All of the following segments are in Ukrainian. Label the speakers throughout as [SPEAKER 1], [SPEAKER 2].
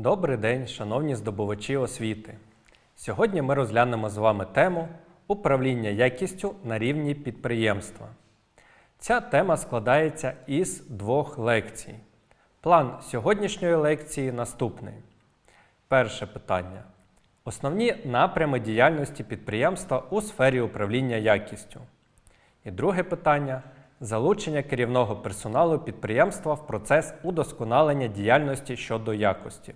[SPEAKER 1] Добрий день, шановні здобувачі освіти. Сьогодні ми розглянемо з вами тему управління якістю на рівні підприємства. Ця тема складається із двох лекцій. План сьогоднішньої лекції наступний. Перше питання. Основні напрями діяльності підприємства у сфері управління якістю. І друге питання залучення керівного персоналу підприємства в процес удосконалення діяльності щодо якості.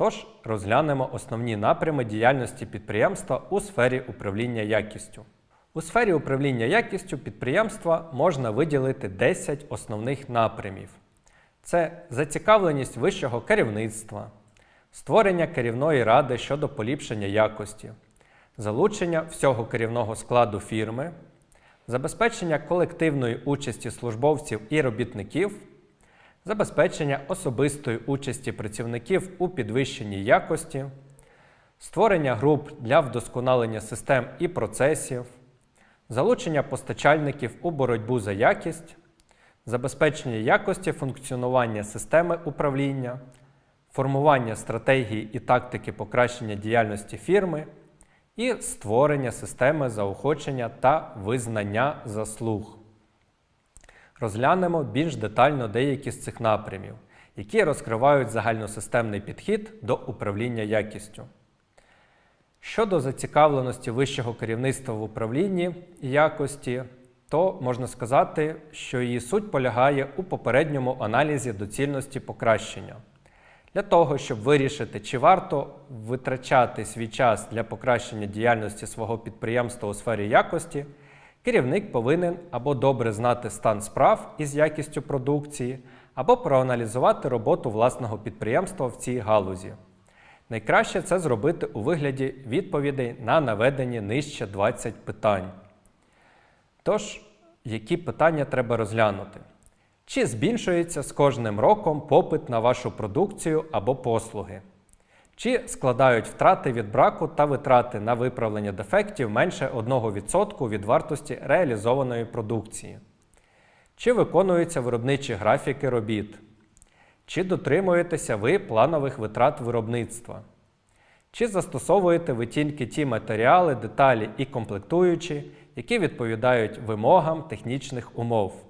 [SPEAKER 1] Тож розглянемо основні напрями діяльності підприємства у сфері управління якістю. У сфері управління якістю підприємства можна виділити 10 основних напрямів: це зацікавленість вищого керівництва, створення керівної ради щодо поліпшення якості, залучення всього керівного складу фірми, забезпечення колективної участі службовців і робітників, забезпечення особистої участі працівників у підвищенні якості, створення груп для вдосконалення систем і процесів, залучення постачальників у боротьбу за якість, забезпечення якості функціонування системи управління, формування стратегії і тактики покращення діяльності фірми і створення системи заохочення та визнання заслуг. Розглянемо більш детально деякі з цих напрямів, які розкривають загальносистемний підхід до управління якістю. Щодо зацікавленості вищого керівництва в управлінні якості, то можна сказати, що її суть полягає у попередньому аналізі доцільності покращення. Для того, щоб вирішити, чи варто витрачати свій час для покращення діяльності свого підприємства у сфері якості, керівник повинен або добре знати стан справ із якістю продукції, або проаналізувати роботу власного підприємства в цій галузі. Найкраще це зробити у вигляді відповідей на наведені нижче 20 питань. Тож, які питання треба розглянути? Чи збільшується з кожним роком попит на вашу продукцію або послуги? Чи складають втрати від браку та витрати на виправлення дефектів менше 1% від вартості реалізованої продукції? Чи виконуються виробничі графіки робіт? Чи дотримуєтеся ви планових витрат виробництва? Чи застосовуєте ви тільки ті матеріали, деталі і комплектуючі, які відповідають вимогам технічних умов?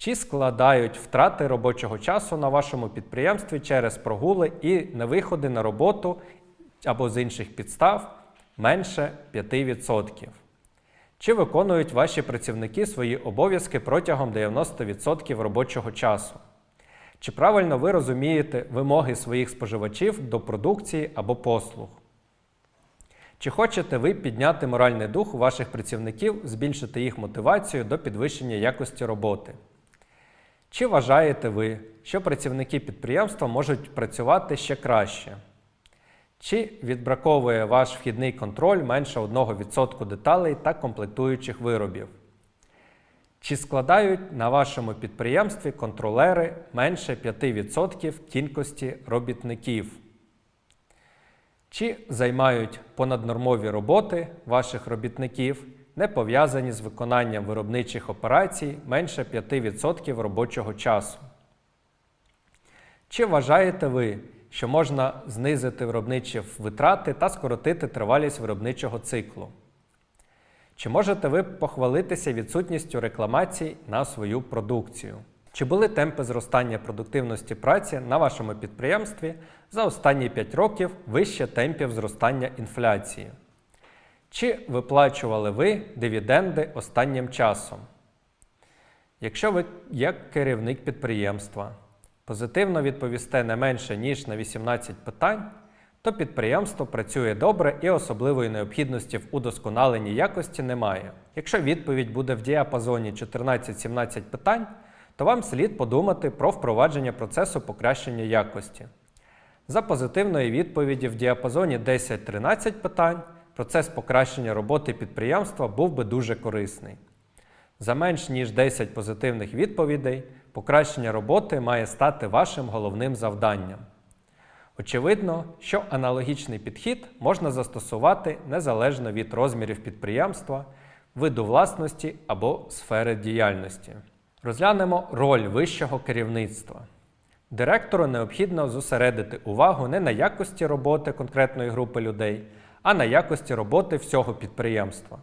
[SPEAKER 1] Чи складають втрати робочого часу на вашому підприємстві через прогули і невиходи на роботу або з інших підстав менше 5%? Чи виконують ваші працівники свої обов'язки протягом 90% робочого часу? Чи правильно ви розумієте вимоги своїх споживачів до продукції або послуг? Чи хочете ви підняти моральний дух ваших працівників, збільшити їх мотивацію до підвищення якості роботи? Чи вважаєте ви, що працівники підприємства можуть працювати ще краще? Чи відбраковує ваш вхідний контроль менше 1% деталей та комплектуючих виробів? Чи складають на вашому підприємстві контролери менше 5% кількості робітників? Чи займають понаднормові роботи ваших робітників, не пов'язані з виконанням виробничих операцій менше 5% робочого часу? Чи вважаєте ви, що можна знизити виробничі витрати та скоротити тривалість виробничого циклу? Чи можете ви похвалитися відсутністю рекламацій на свою продукцію? Чи були темпи зростання продуктивності праці на вашому підприємстві за останні 5 років вище темпів зростання інфляції? Чи виплачували ви дивіденди останнім часом? Якщо ви, як керівник підприємства, позитивно відповісте не менше, ніж на 18 питань, то підприємство працює добре і особливої необхідності в удосконаленні якості немає. Якщо відповідь буде в діапазоні 14-17 питань, то вам слід подумати про впровадження процесу покращення якості. За позитивної відповіді в діапазоні 10-13 питань процес покращення роботи підприємства був би дуже корисний. За менш ніж 10 позитивних відповідей покращення роботи має стати вашим головним завданням. Очевидно, що аналогічний підхід можна застосувати незалежно від розмірів підприємства, виду власності або сфери діяльності. Розглянемо роль вищого керівництва. Директору необхідно зосередити увагу не на якості роботи конкретної групи людей, а на якості роботи всього підприємства.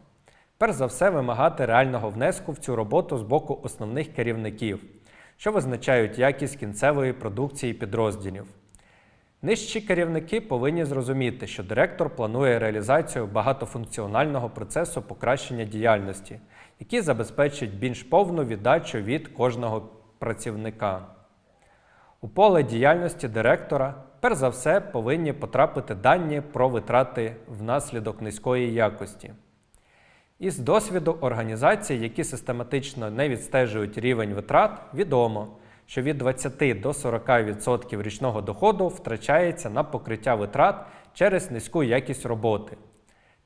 [SPEAKER 1] Перш за все, вимагати реального внеску в цю роботу з боку основних керівників, що визначають якість кінцевої продукції підрозділів. Нижчі керівники повинні зрозуміти, що директор планує реалізацію багатофункціонального процесу покращення діяльності, який забезпечить більш повну віддачу від кожного працівника. У поле діяльності директора, перш за все, повинні потрапити дані про витрати внаслідок низької якості. Із досвіду організацій, які систематично не відстежують рівень витрат, відомо, що від 20 до 40% річного доходу втрачається на покриття витрат через низьку якість роботи.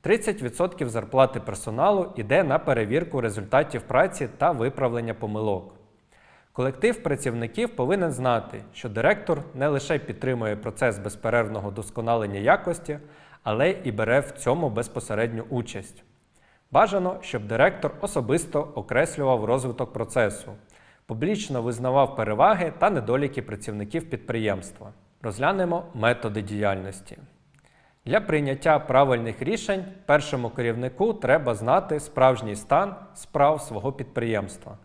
[SPEAKER 1] 30% зарплати персоналу йде на перевірку результатів праці та виправлення помилок. Колектив працівників повинен знати, що директор не лише підтримує процес безперервного досконалення якості, але і бере в цьому безпосередню участь. Бажано, щоб директор особисто окреслював розвиток процесу, публічно визнавав переваги та недоліки працівників підприємства. Розглянемо методи діяльності. Для прийняття правильних рішень першому керівнику треба знати справжній стан справ свого підприємства.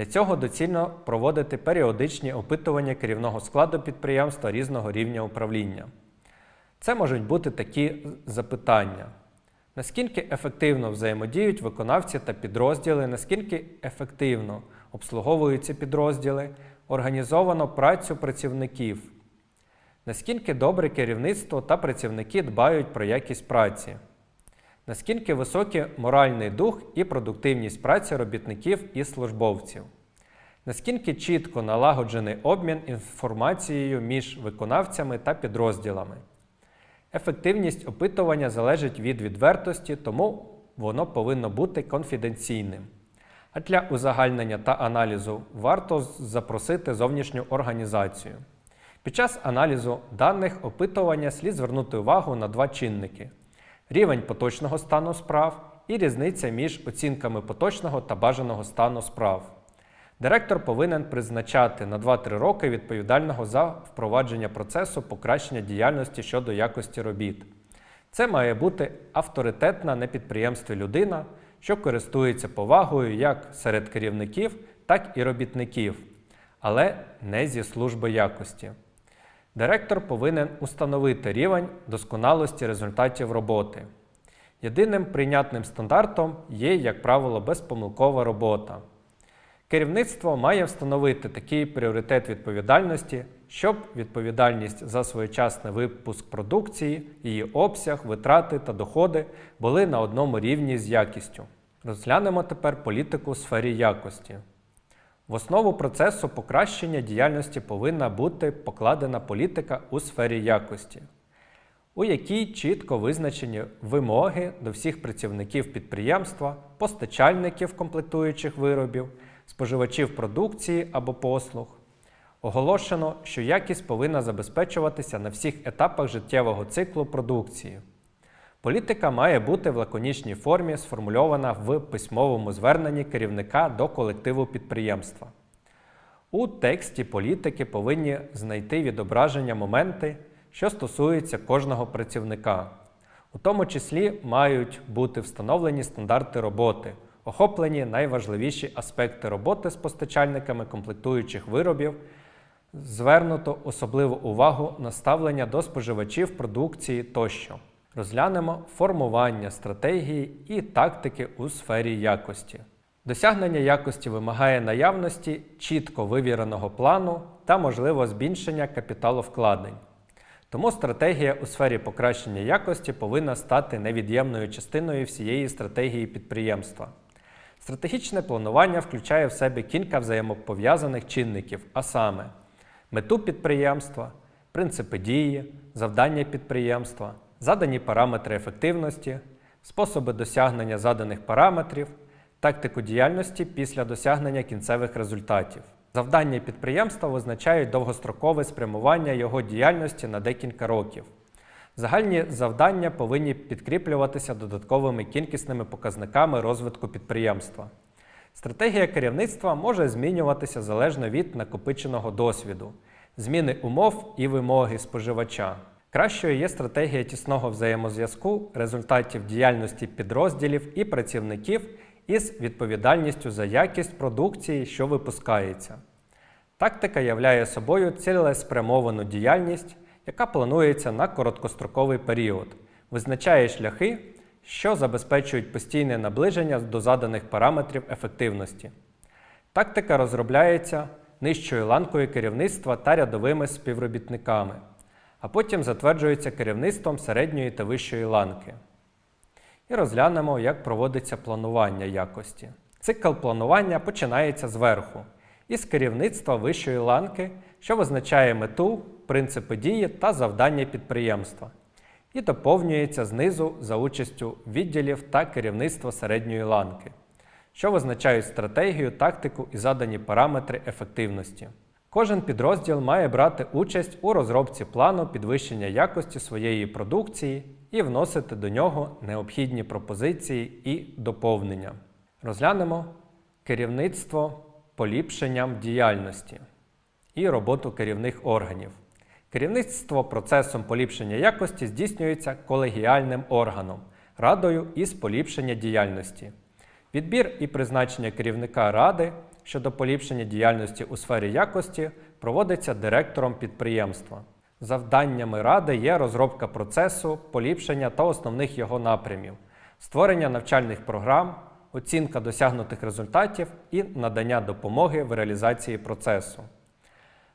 [SPEAKER 1] Для цього доцільно проводити періодичні опитування керівного складу підприємства різного рівня управління. Це можуть бути такі запитання. Наскільки ефективно взаємодіють виконавці та підрозділи, наскільки ефективно обслуговуються підрозділи, організовано працю працівників, наскільки добре керівництво та працівники дбають про якість праці, наскільки високий моральний дух і продуктивність праці робітників і службовців, наскільки чітко налагоджений обмін інформацією між виконавцями та підрозділами. Ефективність опитування залежить від відвертості, тому воно повинно бути конфіденційним. А для узагальнення та аналізу варто запросити зовнішню організацію. Під час аналізу даних опитування слід звернути увагу на два чинники: рівень поточного стану справ і різниця між оцінками поточного та бажаного стану справ. Директор повинен призначати на 2-3 роки відповідального за впровадження процесу покращення діяльності щодо якості робіт. Це має бути авторитетна на підприємстві людина, що користується повагою як серед керівників, так і робітників, але не зі служби якості. Директор повинен установити рівень досконалості результатів роботи. Єдиним прийнятним стандартом є, як правило, безпомилкова робота. Керівництво має встановити такий пріоритет відповідальності, щоб відповідальність за своєчасний випуск продукції, її обсяг, витрати та доходи були на одному рівні з якістю. Розглянемо тепер політику у сфері якості. В основу процесу покращення діяльності повинна бути покладена політика у сфері якості, у якій чітко визначені вимоги до всіх працівників підприємства, постачальників комплектуючих виробів споживачів продукції або послуг. Оголошено, що якість повинна забезпечуватися на всіх етапах життєвого циклу продукції. Політика має бути в лаконічній формі сформульована в письмовому зверненні керівника до колективу підприємства. У тексті політики повинні знайти відображення моменти, що стосуються кожного працівника. У тому числі мають бути встановлені стандарти роботи охоплені найважливіші аспекти роботи з постачальниками комплектуючих виробів, звернуто особливу увагу на ставлення до споживачів продукції тощо. Розглянемо формування стратегії і тактики у сфері якості. Досягнення якості вимагає наявності чітко вивіреного плану та можливо збільшення капіталовкладень. Тому стратегія у сфері покращення якості повинна стати невід'ємною частиною всієї стратегії підприємства. Стратегічне планування включає в себе кілька взаємопов'язаних чинників, а саме мету підприємства, принципи дії, завдання підприємства, задані параметри ефективності, способи досягнення заданих параметрів, тактику діяльності після досягнення кінцевих результатів. Завдання підприємства визначають довгострокове спрямування його діяльності на декілька років. Загальні завдання повинні підкріплюватися додатковими кількісними показниками розвитку підприємства. Стратегія керівництва може змінюватися залежно від накопиченого досвіду, зміни умов і вимоги споживача. Кращою є стратегія тісного взаємозв'язку результатів діяльності підрозділів і працівників із відповідальністю за якість продукції, що випускається. Тактика являє собою цілеспрямовану діяльність, яка планується на короткостроковий період, визначає шляхи, що забезпечують постійне наближення до заданих параметрів ефективності. Тактика розробляється нижчою ланкою керівництва та рядовими співробітниками, а потім затверджується керівництвом середньої та вищої ланки. І розглянемо, як проводиться планування якості. Цикл планування починається зверху, із керівництва вищої ланки, що визначає мету, принципи дії та завдання підприємства, і доповнюється знизу за участю відділів та керівництва середньої ланки, що визначають стратегію, тактику і задані параметри ефективності. Кожен підрозділ має брати участь у розробці плану підвищення якості своєї продукції і вносити до нього необхідні пропозиції і доповнення. Розглянемо керівництво поліпшенням діяльності і роботу керівних органів. Керівництво процесом поліпшення якості здійснюється колегіальним органом радою із поліпшення діяльності. Відбір і призначення керівника ради щодо поліпшення діяльності у сфері якості проводиться директором підприємства. Завданнями ради є розробка процесу, поліпшення та основних його напрямів, створення навчальних програм, оцінка досягнутих результатів і надання допомоги в реалізації процесу.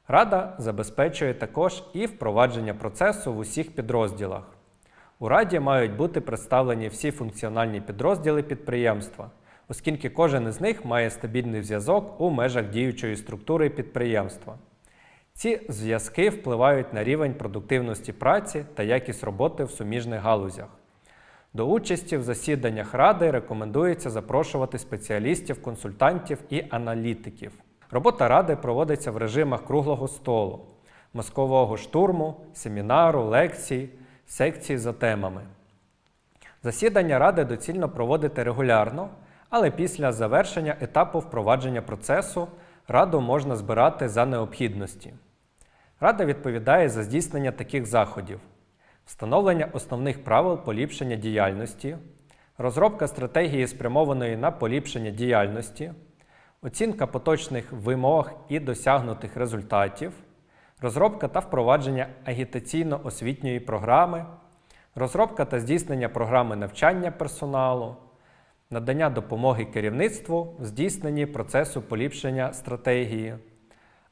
[SPEAKER 1] Рада забезпечує також і впровадження процесу в усіх підрозділах. У раді мають бути представлені всі функціональні підрозділи підприємства, оскільки кожен із них має стабільний зв'язок у межах діючої структури підприємства. Ці зв'язки впливають на рівень продуктивності праці та якість роботи в суміжних галузях. До участі в засіданнях ради рекомендується запрошувати спеціалістів, консультантів і аналітиків. Робота ради проводиться в режимах круглого столу, мозкового штурму, семінару, лекцій, секцій за темами. Засідання ради доцільно проводити регулярно, але після завершення етапу впровадження процесу раду можна збирати за необхідності. Рада відповідає за здійснення таких заходів: встановлення основних правил поліпшення діяльності, розробка стратегії, спрямованої на поліпшення діяльності, оцінка поточних вимог і досягнутих результатів, розробка та впровадження агітаційно-освітньої програми, розробка та здійснення програми навчання персоналу, надання допомоги керівництву в здійсненні процесу поліпшення стратегії,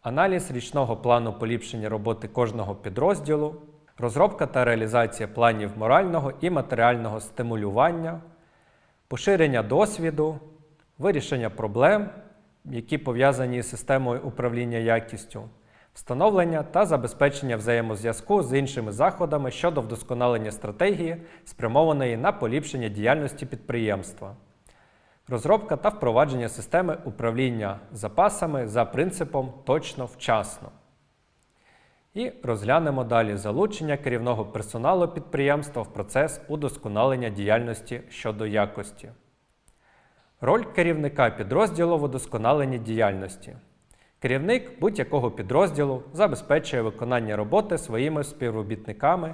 [SPEAKER 1] аналіз річного плану поліпшення роботи кожного підрозділу, розробка та реалізація планів морального і матеріального стимулювання, поширення досвіду, вирішення проблем, які пов'язані з системою управління якістю, встановлення та забезпечення взаємозв'язку з іншими заходами щодо вдосконалення стратегії, спрямованої на поліпшення діяльності підприємства. Розробка та впровадження системи управління запасами за принципом точно вчасно. І розглянемо далі залучення керівного персоналу підприємства в процес удосконалення діяльності щодо якості. Роль керівника підрозділу в удосконаленні діяльності. Керівник будь-якого підрозділу забезпечує виконання роботи своїми співробітниками.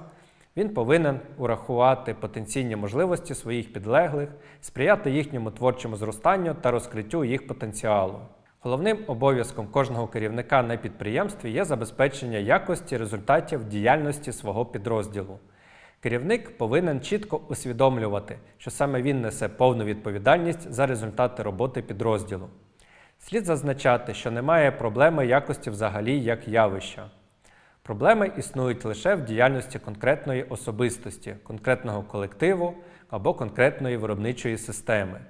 [SPEAKER 1] Він повинен урахувати потенційні можливості своїх підлеглих, сприяти їхньому творчому зростанню та розкриттю їх потенціалу. Головним обов'язком кожного керівника на підприємстві є забезпечення якості результатів діяльності свого підрозділу. Керівник повинен чітко усвідомлювати, що саме він несе повну відповідальність за результати роботи підрозділу. Слід зазначати, що немає проблеми якості взагалі як явища. Проблеми існують лише в діяльності конкретної особистості, конкретного колективу або конкретної виробничої системи.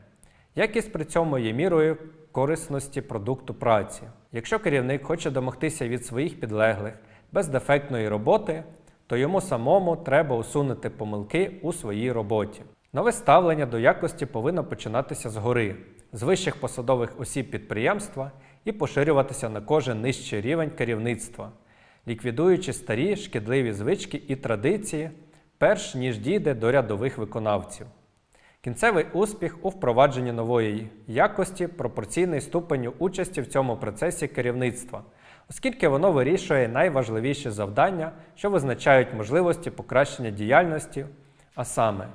[SPEAKER 1] Якість при цьому є мірою корисності продукту праці. Якщо керівник хоче домогтися від своїх підлеглих бездефектної роботи, то йому самому треба усунути помилки у своїй роботі. Нове ставлення до якості повинно починатися згори, з вищих посадових осіб підприємства і поширюватися на кожен нижчий рівень керівництва, ліквідуючи старі шкідливі звички і традиції, перш ніж дійде до рядових виконавців. Кінцевий успіх у впровадженні нової якості пропорційний ступеню участі в цьому процесі керівництва, оскільки воно вирішує найважливіші завдання, що визначають можливості покращення діяльності, а саме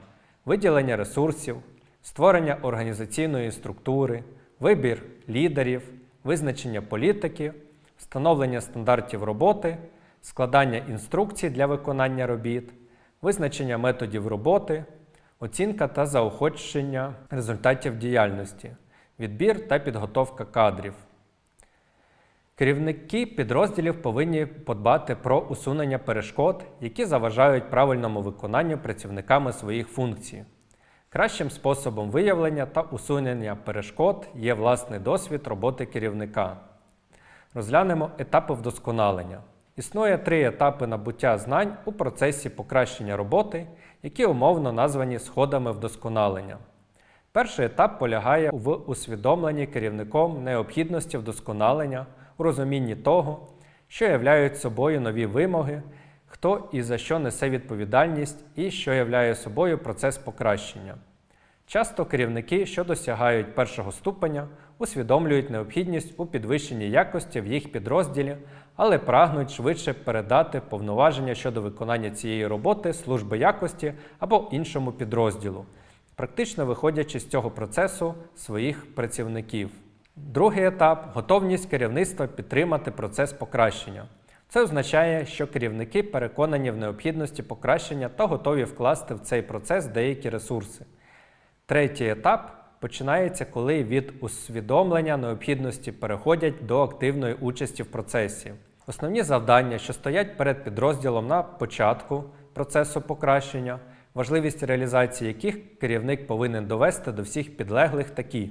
[SPEAKER 1] виділення ресурсів, створення організаційної структури, вибір лідерів, визначення політики, встановлення стандартів роботи, складання інструкцій для виконання робіт, визначення методів роботи, оцінка та заохочення результатів діяльності, відбір та підготовка кадрів. Керівники підрозділів повинні подбати про усунення перешкод, які заважають правильному виконанню працівниками своїх функцій. Кращим способом виявлення та усунення перешкод є власний досвід роботи керівника. Розглянемо етапи вдосконалення. Існує три етапи набуття знань у процесі покращення роботи, які умовно названі сходами вдосконалення. Перший етап полягає в усвідомленні керівником необхідності вдосконалення, у розумінні того, що являють собою нові вимоги, хто і за що несе відповідальність і що являє собою процес покращення. Часто керівники, що досягають першого ступеня, усвідомлюють необхідність у підвищенні якості в їх підрозділі, але прагнуть швидше передати повноваження щодо виконання цієї роботи служби якості або іншому підрозділу, практично виходячи з цього процесу своїх працівників. Другий етап готовність керівництва підтримати процес покращення. Це означає, що керівники переконані в необхідності покращення та готові вкласти в цей процес деякі ресурси. Третій етап починається, коли від усвідомлення необхідності переходять до активної участі в процесі. Основні завдання, що стоять перед підрозділом на початку процесу покращення, важливість реалізації яких керівник повинен довести до всіх підлеглих такі.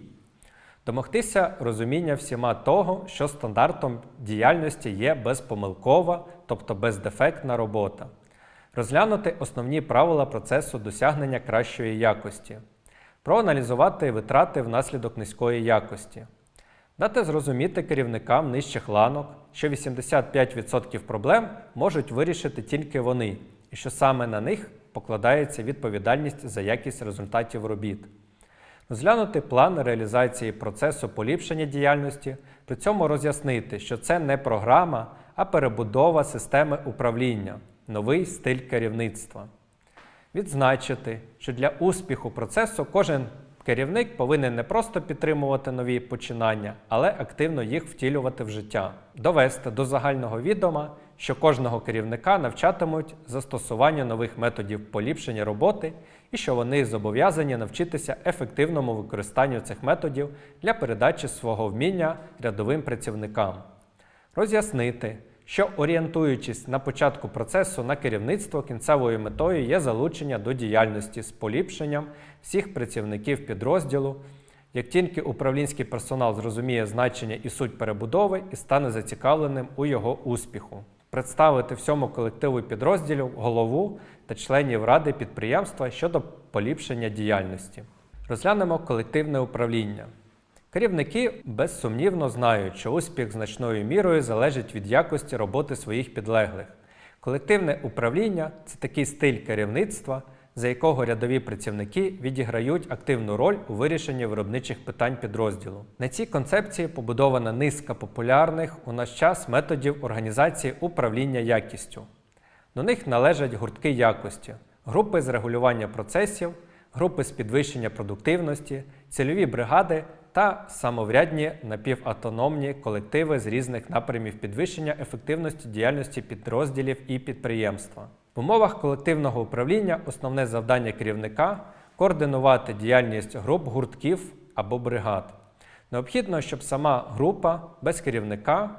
[SPEAKER 1] Домогтися розуміння всіма того, що стандартом діяльності є безпомилкова, тобто бездефектна робота, розглянути основні правила процесу досягнення кращої якості, проаналізувати витрати внаслідок низької якості, дати зрозуміти керівникам нижчих ланок, що 85% проблем можуть вирішити тільки вони, і що саме на них покладається відповідальність за якість результатів робіт. Розглянути план реалізації процесу поліпшення діяльності, при цьому роз'яснити, що це не програма, а перебудова системи управління, новий стиль керівництва. Відзначити, що для успіху процесу кожен керівник повинен не просто підтримувати нові починання, але активно їх втілювати в життя, довести до загального відома, що кожного керівника навчатимуть застосування нових методів поліпшення роботи і що вони зобов'язані навчитися ефективному використанню цих методів для передачі свого вміння рядовим працівникам. Роз'яснити, що орієнтуючись на початку процесу на керівництво кінцевою метою є залучення до діяльності з поліпшенням всіх працівників підрозділу, як тільки управлінський персонал зрозуміє значення і суть перебудови і стане зацікавленим у його успіху, представити всьому колективу підрозділів голову та членів ради підприємства щодо поліпшення діяльності. Розглянемо колективне управління. Керівники безсумнівно знають, що успіх значною мірою залежить від якості роботи своїх підлеглих. Колективне управління це такий стиль керівництва, за якого рядові працівники відіграють активну роль у вирішенні виробничих питань підрозділу. На цій концепції побудована низка популярних у наш час методів організації управління якістю. До них належать гуртки якості, групи з регулювання процесів, групи з підвищення продуктивності, цільові бригади та самоврядні напівавтономні колективи з різних напрямів підвищення ефективності діяльності підрозділів і підприємства. В умовах колективного управління основне завдання керівника координувати діяльність груп гуртків або бригад. Необхідно, щоб сама група без керівника,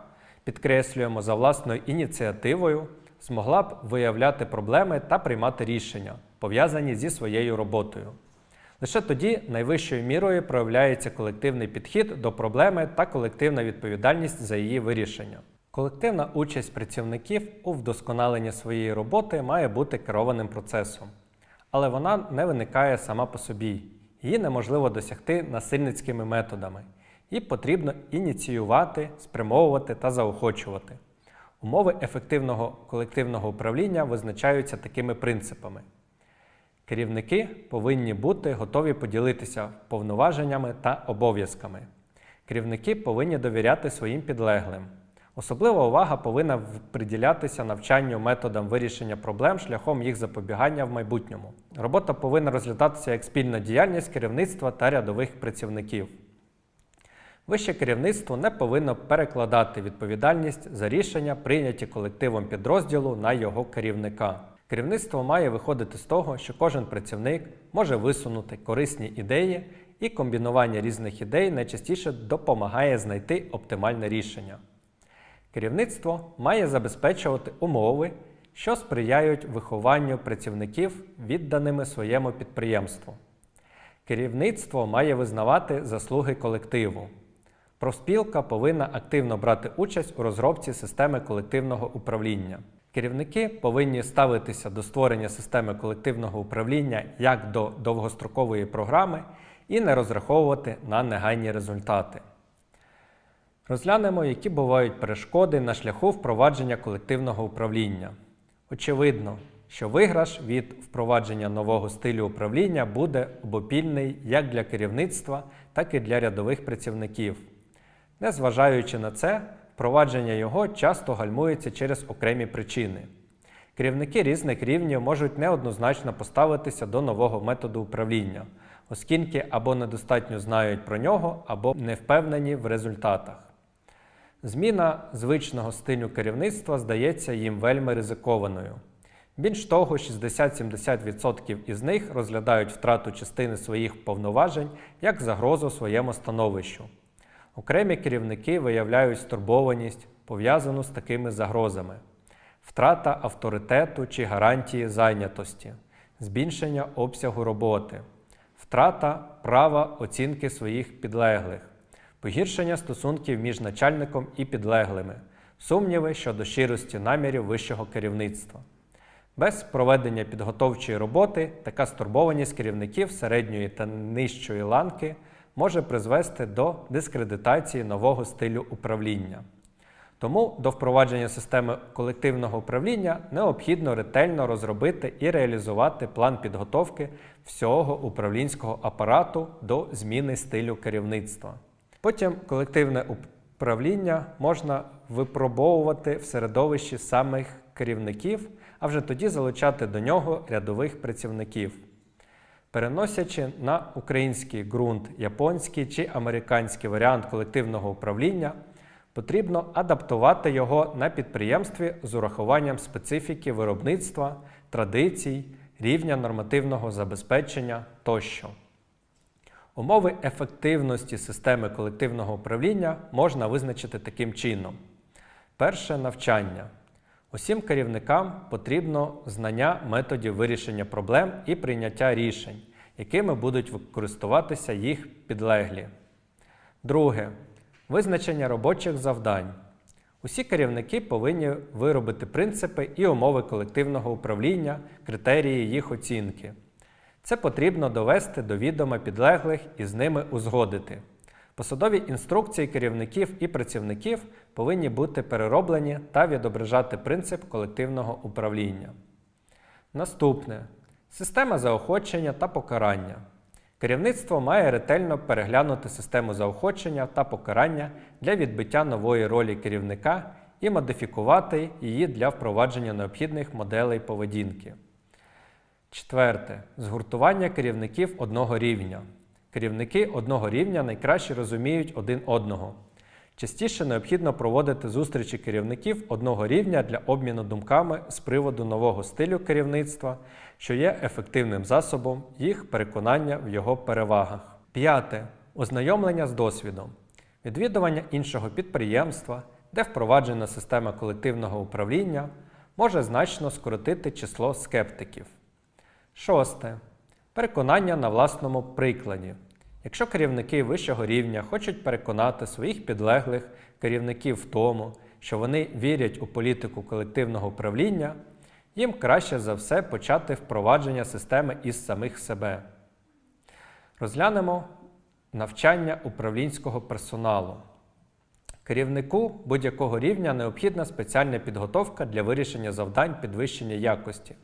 [SPEAKER 1] підкреслюємо за власною ініціативою, змогла б виявляти проблеми та приймати рішення, пов'язані зі своєю роботою. Лише тоді найвищою мірою проявляється колективний підхід до проблеми та колективна відповідальність за її вирішення. Колективна участь працівників у вдосконаленні своєї роботи має бути керованим процесом, але вона не виникає сама по собі. Її неможливо досягти насильницькими методами. Її потрібно ініціювати, спрямовувати та заохочувати. Умови ефективного колективного управління визначаються такими принципами. Керівники повинні бути готові поділитися повноваженнями та обов'язками. Керівники повинні довіряти своїм підлеглим. Особлива увага повинна приділятися навчанню методам вирішення проблем шляхом їх запобігання в майбутньому. Робота повинна розглядатися як спільна діяльність керівництва та рядових працівників. Вище керівництво не повинно перекладати відповідальність за рішення, прийняті колективом підрозділу на його керівника. Керівництво має виходити з того, що кожен працівник може висунути корисні ідеї, і комбінування різних ідей найчастіше допомагає знайти оптимальне рішення. Керівництво має забезпечувати умови, що сприяють вихованню працівників відданими своєму підприємству. Керівництво має визнавати заслуги колективу. Профспілка повинна активно брати участь у розробці системи колективного управління. Керівники повинні ставитися до створення системи колективного управління як до довгострокової програми і не розраховувати на негайні результати. Розглянемо, які бувають перешкоди на шляху впровадження колективного управління. Очевидно, що виграш від впровадження нового стилю управління буде обопільний як для керівництва, так і для рядових працівників. Незважаючи на це, впровадження його часто гальмується через окремі причини. Керівники різних рівнів можуть неоднозначно поставитися до нового методу управління, оскільки або недостатньо знають про нього, або не впевнені в результатах. Зміна звичного стилю керівництва здається їм вельми ризикованою. Більш того, 60-70% із них розглядають втрату частини своїх повноважень як загрозу своєму становищу. Окремі керівники виявляють стурбованість, пов'язану з такими загрозами: втрата авторитету чи гарантії зайнятості, збільшення обсягу роботи, втрата права оцінки своїх підлеглих, погіршення стосунків між начальником і підлеглими, сумніви щодо щирості намірів вищого керівництва. Без проведення підготовчої роботи така стурбованість керівників середньої та нижчої ланки може призвести до дискредитації нового стилю управління. Тому до впровадження системи колективного управління необхідно ретельно розробити і реалізувати план підготовки всього управлінського апарату до зміни стилю керівництва. Потім колективне управління можна випробовувати в середовищі самих керівників, а вже тоді залучати до нього рядових працівників. Переносячи на український ґрунт японський чи американський варіант колективного управління, потрібно адаптувати його на підприємстві з урахуванням специфіки виробництва, традицій, рівня нормативного забезпечення тощо. Умови ефективності системи колективного управління можна визначити таким чином: перше навчання. Усім керівникам потрібно знання методів вирішення проблем і прийняття рішень, якими будуть користуватися їх підлеглі. Друге визначення робочих завдань. Усі керівники повинні виробити принципи і умови колективного управління, критерії їх оцінки. Це потрібно довести до відома підлеглих і з ними узгодити. Посадові інструкції керівників і працівників повинні бути перероблені та відображати принцип колективного управління. Наступне система заохочення та покарання. Керівництво має ретельно переглянути систему заохочення та покарання для відбиття нової ролі керівника і модифікувати її для впровадження необхідних моделей поведінки. Четверте. Згуртування керівників одного рівня. Керівники одного рівня найкраще розуміють один одного. Частіше необхідно проводити зустрічі керівників одного рівня для обміну думками з приводу нового стилю керівництва, що є ефективним засобом їх переконання в його перевагах. П'яте. Ознайомлення з досвідом. Відвідування іншого підприємства, де впроваджена система колективного управління, може значно скоротити число скептиків. Шосте. Переконання на власному прикладі. Якщо керівники вищого рівня хочуть переконати своїх підлеглих керівників в тому, що вони вірять у політику колективного управління, їм краще за все почати впровадження системи із самих себе. Розглянемо навчання управлінського персоналу. Керівнику будь-якого рівня необхідна спеціальна підготовка для вирішення завдань підвищення якості.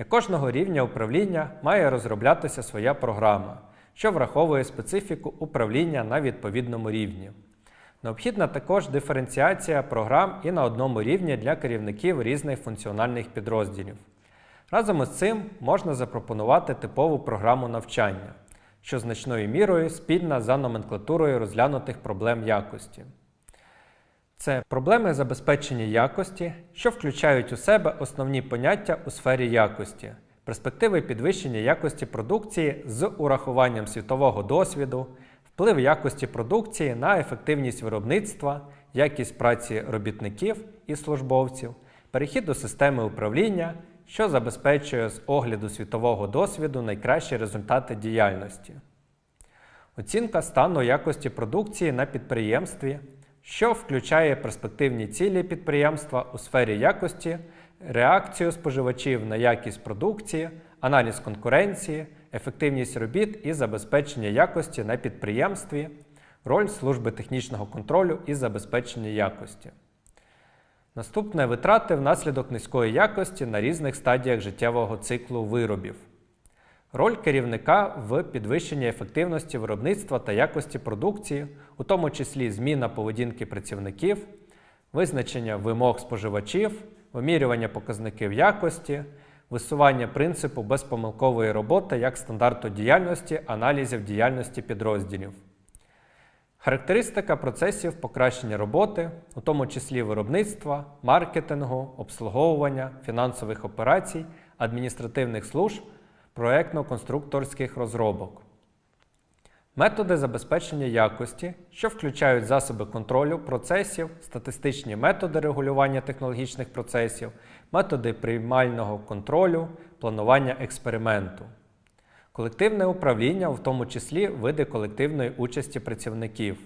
[SPEAKER 1] Для кожного рівня управління має розроблятися своя програма, що враховує специфіку управління на відповідному рівні. Необхідна також диференціація програм і на одному рівні для керівників різних функціональних підрозділів. Разом із цим можна запропонувати типову програму навчання, що значною мірою спільна за номенклатурою розглянутих проблем якості. Це проблеми забезпечення якості, що включають у себе основні поняття у сфері якості, перспективи підвищення якості продукції з урахуванням світового досвіду, вплив якості продукції на ефективність виробництва, якість праці робітників і службовців, перехід до системи управління, що забезпечує з огляду світового досвіду найкращі результати діяльності. Оцінка стану якості продукції на підприємстві, що включає перспективні цілі підприємства у сфері якості, реакцію споживачів на якість продукції, аналіз конкуренції, ефективність робіт і забезпечення якості на підприємстві, роль служби технічного контролю і забезпечення якості. Наступне витрати внаслідок низької якості на різних стадіях життєвого циклу виробів. Роль керівника в підвищенні ефективності виробництва та якості продукції, у тому числі зміна поведінки працівників, визначення вимог споживачів, вимірювання показників якості, висування принципу безпомилкової роботи як стандарту діяльності, аналізів діяльності підрозділів. Характеристика процесів покращення роботи, у тому числі виробництва, маркетингу, обслуговування, фінансових операцій, адміністративних служб, проєктно-конструкторських розробок. Методи забезпечення якості, що включають засоби контролю процесів, статистичні методи регулювання технологічних процесів, методи приймального контролю, планування експерименту. Колективне управління, в тому числі види колективної участі працівників,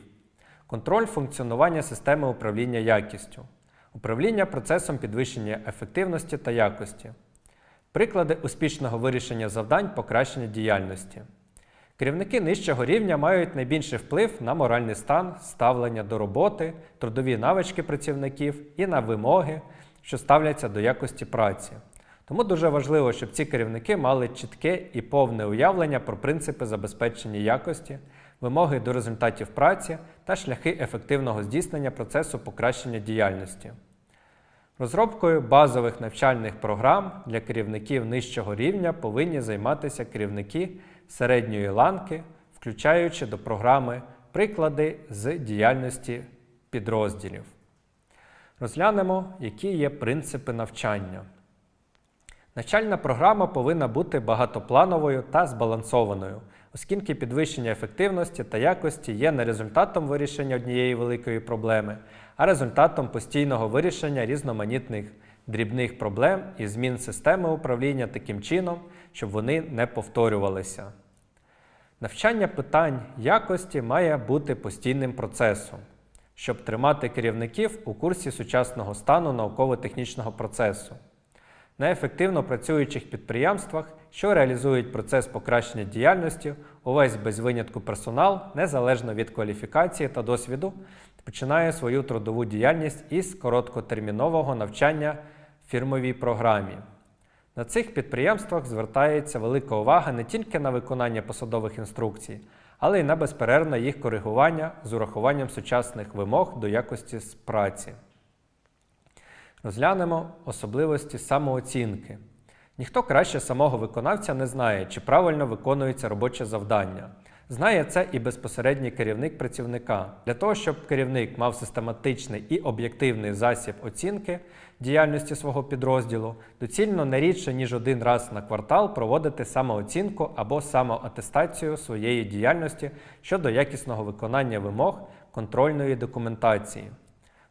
[SPEAKER 1] контроль функціонування системи управління якістю, управління процесом підвищення ефективності та якості, приклади успішного вирішення завдань покращення діяльності. Керівники нижчого рівня мають найбільший вплив на моральний стан, ставлення до роботи, трудові навички працівників і на вимоги, що ставляться до якості праці. Тому дуже важливо, щоб ці керівники мали чітке і повне уявлення про принципи забезпечення якості, вимоги до результатів праці та шляхи ефективного здійснення процесу покращення діяльності. Розробкою базових навчальних програм для керівників нижчого рівня повинні займатися керівники середньої ланки, включаючи до програми приклади з діяльності підрозділів. Розглянемо, які є принципи навчання. Навчальна програма повинна бути багатоплановою та збалансованою, оскільки підвищення ефективності та якості є не результатом вирішення однієї великої проблеми, а результатом постійного вирішення різноманітних дрібних проблем і змін системи управління таким чином, щоб вони не повторювалися. Навчання питань якості має бути постійним процесом, щоб тримати керівників у курсі сучасного стану науково-технічного процесу. На ефективно працюючих підприємствах, що реалізують процес покращення діяльності, увесь без винятку персонал, незалежно від кваліфікації та досвіду, починає свою трудову діяльність із короткотермінового навчання в фірмовій програмі. На цих підприємствах звертається велика увага не тільки на виконання посадових інструкцій, але й на безперервне їх коригування з урахуванням сучасних вимог до якості праці. Розглянемо особливості самооцінки. Ніхто краще самого виконавця не знає, чи правильно виконується робоче завдання. Знає це і безпосередній керівник працівника. Для того, щоб керівник мав систематичний і об'єктивний засіб оцінки діяльності свого підрозділу, доцільно не рідше, ніж один раз на квартал проводити самооцінку або самоатестацію своєї діяльності щодо якісного виконання вимог контрольної документації.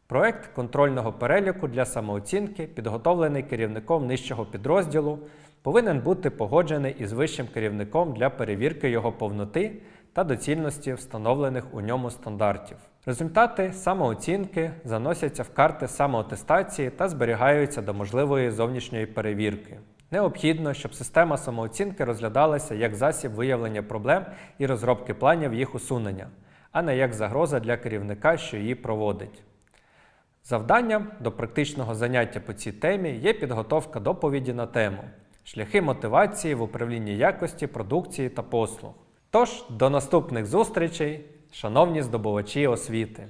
[SPEAKER 1] Проект контрольного переліку для самооцінки, підготовлений керівником нижчого підрозділу, повинен бути погоджений із вищим керівником для перевірки його повноти та доцільності встановлених у ньому стандартів. Результати самооцінки заносяться в карти самоатестації та зберігаються до можливої зовнішньої перевірки. Необхідно, щоб система самооцінки розглядалася як засіб виявлення проблем і розробки планів їх усунення, а не як загроза для керівника, що її проводить. Завданням до практичного заняття по цій темі є підготовка доповіді на тему шляхи мотивації в управлінні якості продукції та послуг. Тож, до наступних зустрічей, шановні здобувачі освіти!